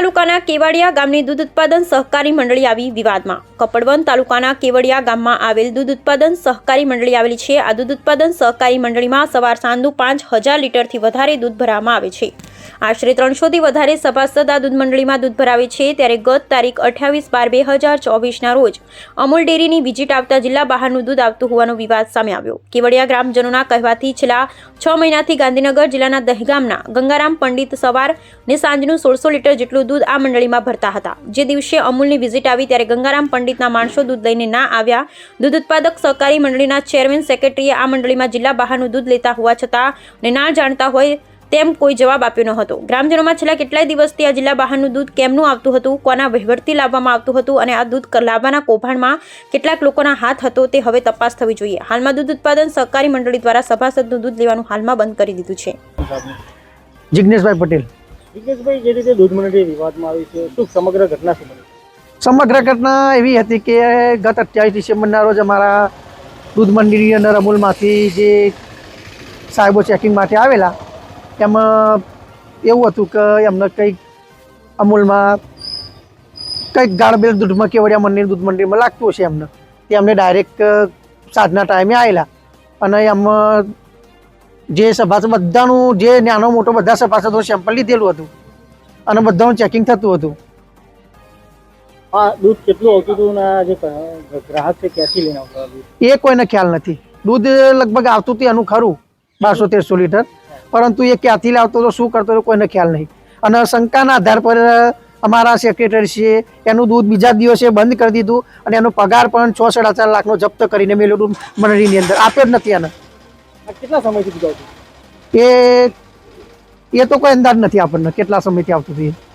તાલુકાના કેવડિયા ગામની દૂધ ઉત્પાદન સહકારી મંડળી આવી વિવાદમાં. કપડવન તાલુકાના કેવડિયા ગામમાં આવેલ દૂધ ઉત્પાદન સહકારી મંડળી આવેલી છે. આ દૂધ ઉત્પાદન સહકારી મંડળીમાં સવાર સાંજનું પાંચ હજાર લીટરથી વધારે દૂધ ભરવામાં આવે છે. આશરે ત્રણસોથી વધારે સભાસદ આ દૂધ મંડળીમાં દૂધ ભરાવે છે. ત્યારે ગત તારીખ અઠ્યાવીસ બાર બે હજાર ચોવીસના રોજ અમૂલ ડેરીની વિઝિટ આવતા જિલ્લા બહારનું દૂધ આવતું હોવાનો વિવાદ સામે આવ્યો. કેવડિયા ગ્રામજનોના કહેવાથી છેલ્લા છ મહિનાથી ગાંધીનગર જિલ્લાના દહેગામના ગંગારામ પંડિત સવાર ને સાંજનું સોળસો લીટર જેટલું દૂધ આ મંડળીમાં ભરતા હતા. જે દિવસે અમૂલની વિઝિટ આવી ત્યારે ગંગારામ પંડિતના માણસો દૂધ લઈને ના આવ્યા. દૂધ ઉત્પાદક સહકારી મંડળીના ચેરમેન સેક્રેટરીએ આ મંડળીમાં જિલ્લા બહારનું દૂધ લેતા હોવા છતાં ને ના જાણતા હોય તેમ કોઈ જવાબ આપ્યો ન હતો. ગ્રામજનોમાં છેલ્લા કેટલાય દિવસથી આ જિલ્લા બહારનું દૂધ કેમનું આવતું હતું? કોના વહીવટથી લાવવામાં આવતું હતું? અને આ દૂધ લાવવાના કૌભાંડમાં કેટલાક લોકોના હાથ હતો તે હવે તપાસ થવી જોઈએ. હાલમાં દૂધ ઉત્પાદન સહકારી મંડળી દ્વારા સભાસદનું દૂધ લેવાનું હાલમાં બંધ કરી દીધું છે. જિગ્નેશભાઈ પટેલ. જિજ્ઞેશભાઈ જે રીતે દૂધ મંડળી વિવાદમાં આવી છે. શું સમગ્ર ઘટના શું સમગ્ર ઘટના એવી હતી કે ગત અઠ્યાવીસ ડિસેમ્બરના રોજ અમારા દૂધ મંડળીની અંદર અમૂલમાંથી જે સાહેબો ચેકિંગ માટે આવેલા એમાં એવું હતું કે એમને કંઈક અમૂલમાં કંઈક ગાળબેલ દૂધમાં કેવડિયા મંદિર દૂધ મંદિરમાં લાગતું હશે એમને. તે અમને ડાયરેક્ટ સાંજના ટાઈમે આવેલા અને એમાં જે સભાસદ બધાનું જે નાનો મોટો બધા સભાસદો સેમ્પલ લીધેલું હતું. અને બધાનું ચેકિંગ થતું હતું. હા દૂધ કેટલું આવતું હતું ને જે ગ્રાહક છે ક્યાંથી લઈને આવતા એ કોઈને ખ્યાલ નથી. દૂધ લગભગ આવતું હતું એનું ખરું. બારસો તેરસો લીટર. પરંતુ એ ક્યાંથી લાવતો હતો શું કરતો હતો કોઈને ખ્યાલ નહીં. અને શંકાના આધાર પર અમારા સેક્રેટરી છે એનું દૂધ બીજા દિવસે બંધ કરી દીધું અને એનો પગાર પણ છ સાડા ચાર લાખનો જપ્ત કરીને મેળવ્યું મંડળીની અંદર. આપ્યો જ નથી એને કેટલા સમયથી એ એ તો કોઈ અંદાજ નથી આપણને કેટલા સમયથી આવતું હતું એ.